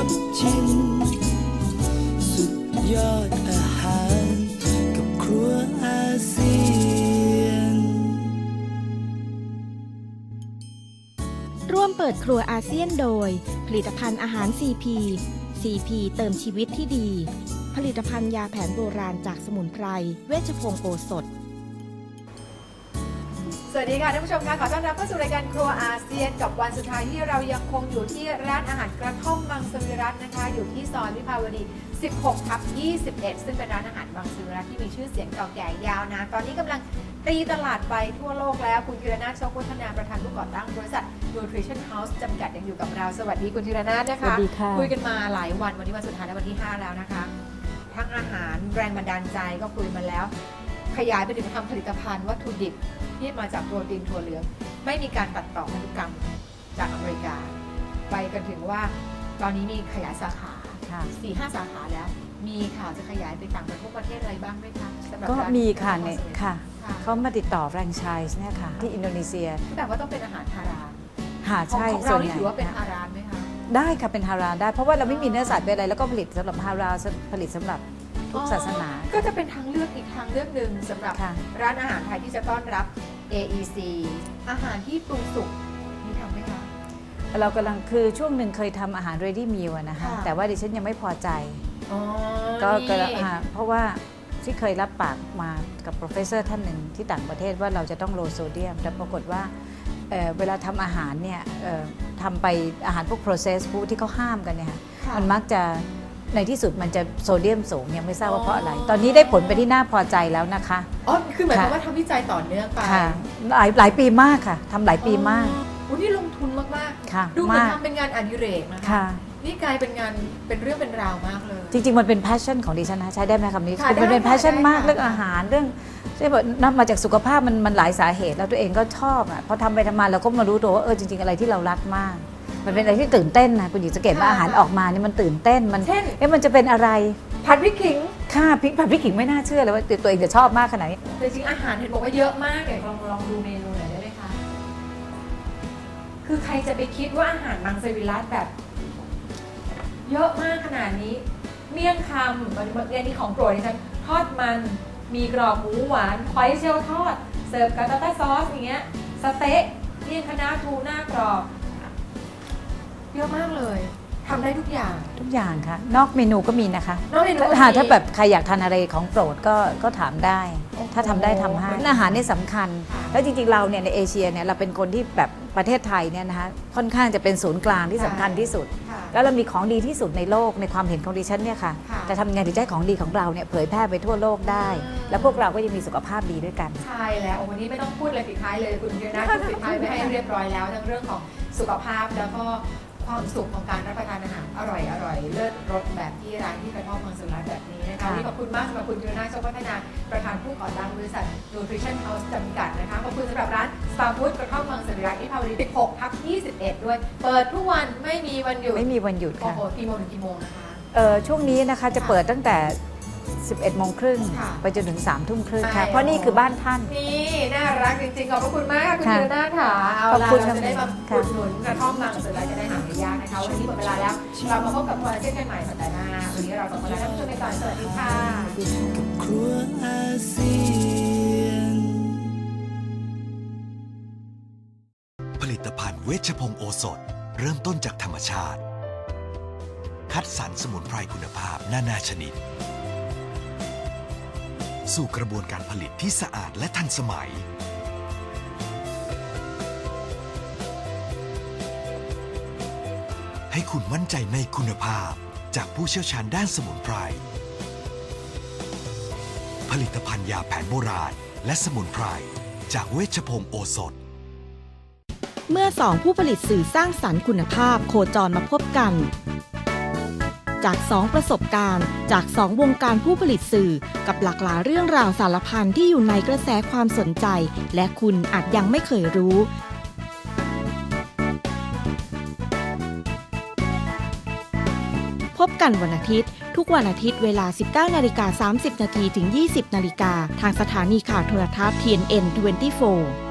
รับชิมสุดยอดอาหารกับครัวอาเซียน ร่วมเปิดครัวอาเซียนโดย ผลิตภัณฑ์อาหาร CP CP เติมชีวิตที่ดี ผลิตภัณฑ์ยาแผนโบราณจากสมุนไพร เวชพงโอสถ สวัสดีค่ะท่านผู้ชมค่ะขอต้อนรับเข้าสู่รายการครัวอาเซียนกับวันสุดท้ายที่เรายังคงอยู่ที่ร้านอาหารกระท่อมบางสวิรัตนะคะ อยู่ที่ซอยวิภาวดี 16ทับ21 ซึ่งเป็นร้านอาหารบางสวิรัตที่มีชื่อเสียงเก่าแก่ยาวนานตอนนี้กำลังตีตลาดไปทั่วโลกแล้วคุณธีรนาถโชควัฒนาประธานผู้ก่อตั้งบริษัท Nutrition House จำกัดยังอยู่กับเรา สวัสดีคุณธีรนาถนะคะ สวัสดีค่ะ คุยกันมาหลายวันวันนี้วันสุดท้ายและวันที่ 5 แล้วนะคะ ทั้งอาหารแรงบันดาลใจก็คุยมาแล้ว ขยายไปถึงทำผลิตภัณฑ์วัตถุดิบ ที่มาจากโปรตีนถั่วเหลือง ไม่มีการตัดต่อพันธุกรรมจากอเมริกา ไปกันถึงว่าตอนนี้มีขยายสาขาค่ะ4ี่ห้าสาขาแล้ว มีข่าวจะขยายไปต่างประเทศอะไรบ้างไหมคะสำหรับก็ร้านมีค่ะกรเนี่ยทอมค่ะค่ะเขามาติดต่อแฟรนไชส์เนี่ยค่ะ ที่อินโดนีเซีย แต่ว่าต้องเป็นอาหารฮารานหาของใช่ของส่เราวนนี่ใหญ่ถือว่าเป็นค่ะฮารานไหมคะได้ค่ะเป็นฮารานได้เพราะว่าเราไม่มีเนื้อสัตว์เป็นอะไรแล้วก็ผลิตสำหรับฮารานผลิตสำหรับ ทุกศาสนา ก็จะเป็นทางเลือกอีกทางเลือกหนึ่งสำหรับค่ะ ร้านอาหารไทยที่จะต้อนรับ AEC อาหารที่ปรุงสุกมีทำไหมคะ เรากำลังคือช่วงหนึ่งเคยทำอาหาร ready meal อะนะคะ ค่ะ แต่ว่าดิฉันยังไม่พอใจ อ๋อก็นี่กำลังหาเพราะว่าที่เคยรับปากมากับ professor ท่านหนึ่งที่ต่างประเทศว่าเราจะต้องโลโซเดียม แต่ปรากฏว่าเอ่อเวลาทำอาหารเนี่ยเอ่อทำไปอาหารพวก processed food ที่เขาห้ามกันเนี่ยค่ะ ค่ะ มันมักจะ ในที่สุดมันจะโซเดียมสูงยังไม่ทราบว่าเพราะอะไรอ๋อตอนนี้ได้ผลไปที่น่าพอใจแล้วนะคะ อ๋อ คือหมายความค่ะว่าทำวิจัยต่อเนื่องไปค่ะหลายหลายปีมากค่ะทำหลายปีมากโอ้นี่ลงทุนมากค่ะๆ ดูเหมือนมากทำเป็นงานอดิเรกนะคะ ค่ะ นี่กลายเป็นงานเป็นเรื่องเป็นราวมากเลย จริง ๆ มันเป็น passion ของดิฉันนะใช้ได้ไหมคำนี้ค่ะคือมันเป็น ได้ค่ะ passion ได้ค่ะ มากเรื่องอาหารเรื่องใช่แบบนับมาจากสุขภาพมันมันหลายสาเหตุ แล้วตัวเองก็ชอบอะพอทำไปทำมาเราก็มารู้ตัวว่าเออจริง ๆ อะไรที่เรารักมาก มันเป็นอะไรที่ตื่นเต้นนะคุณหญิงสังเกตว่าอาหารออกมาเนี่ยมันตื่นเต้นมันเช่นเอ๊ะมันจะเป็นอะไรผัดพริกขิงค่ะพริกผัดพริกขิงไม่น่าเชื่อเลยว่าตัวเองจะชอบมากขนาดนี้แต่จริงๆอาหารเห็นบอกว่าเยอะมากเดี๋ยวลองลองดูเมนูหน่อยได้ไหมคะคือใครจะไปคิดว่าอาหารมังสวิรัตแบบ เยอะมากขนาดนี้ เมี่ยงคำวันนี้อันนี้ของโปรดดิฉันทอดมันมีกรอบหมูหวานหอยเชลล์ทอด เสิร์ฟกับตาต้าซอสอย่างเงี้ยสเต๊ะเมี่ยงคณะน้าทูน่ากรอบเยอะมากเลยทำได้ทุกอย่าง ทุกอย่างค่ะ นอกเมนูก็มีนะคะนอกเมนูก็มีถ้าถ้าแบบใครอยากทานอะไรของโปรดก็ก็ถามได้ โอ้โหถ้าทำได้ทำให้อาหารนี่สำคัญค่ะแล้วจริงๆเราเนี่ยในเอเชียเนี่ยเราเป็นคนที่แบบประเทศไทยเนี่ยนะคะค่อนข้างจะเป็นศูนย์กลางที่สำคัญที่สุด ค่ะแล้วเรามีของดีที่สุดในโลกในความเห็นของดิฉันเนี่ยค่ะค่ะแต่ทำยังไงถึงจะให้ของดีของเราเนี่ยเผยแพร่ไปทั่วโลกได้ อืม แล้วพวกเราก็ยังมีสุขภาพดีด้วยกัน ใช่แล้ววันนี้ไม่ต้องพูดเลยปิดท้ายเลยคุณเดียนาพูดปิดท้ายไปให้เรียบร้อยแล้วทั้งเรื่องของสุขภาพแล้วก็ ความสุขของการรับประทานอาหารอร่อยอร่อยเลิศรสแบบที่ร้านที่กระท่อมเมืองสุราษฎร์แบบนี้นะคะค่ะวันนี้ขอบคุณมากสำหรับคุณเดียนาโชคพัฒนาประธานผู้ก่อตั้งบริษัท Nutrition House จำกัดนะคะขอบคุณสำหรับร้าน Star Food กระท่อมเมืองสุราษฎร์ที่พาวดี16ทับ21 ด้วย เปิดทุกวันไม่มีวันหยุดไม่มีวันหยุดโอ้ค่ะโหกี่โมงถึงกี่โมงนะคะ เอ่อช่วงนี้นะคะจะเปิดตั้งแต่ 11โมงครึ่งค่ะไปจนถึง3ทุ่มครึ่งใช่ค่ะเพราะนี่คือบ้านท่าน นี่น่ารักจริงๆ ขอบพระคุณมากค่ะคุณค่ะเดือนหน้าค่ะเอาขอบล่ะคุณเราจะได้มาค่ะ อุดหนุนกระท่อมบางสุดแล้วจะได้หาไม่ยากนะคะ วันนี้หมดเวลาแล้ว เรามาพบกับคอลลาเจนกันใหม่สัปดาห์หน้า วันนี้เราสองคนลาท่านผู้ชมไปก่อน สวัสดีค่ะกับครัวอาเซียน ผลิตภัณฑ์เวชพงศ์โอสถ เริ่มต้นจากธรรมชาติ คัดสรรสมุนไพรคุณภาพนานาชนิด สู่กระบวนการผลิตที่สะอาดและทันสมัย ให้คุณมั่นใจในคุณภาพจากผู้เชี่ยวชาญด้านสมุนไพร ผลิตภัณฑ์ยาแผนโบราณ และสมุนไพร จากเวชพงศ์โอสถ เมื่อสองผู้ผลิตสื่อสร้างสรรค์คุณภาพโคจรมาพบกัน จากสองประสบการณ์ จากสองวงการผู้ผลิตสื่อ กับหลากหลายเรื่องราวสารพันที่อยู่ในกระแสความสนใจ และคุณอาจยังไม่เคยรู้พบกันวันอาทิตย์ ทุกวันอาทิตย์เวลา 19นาฬิกา30 นาทีถึง 20 นาฬิกา ทางสถานีข่าวโทรทัศน์ TNN 24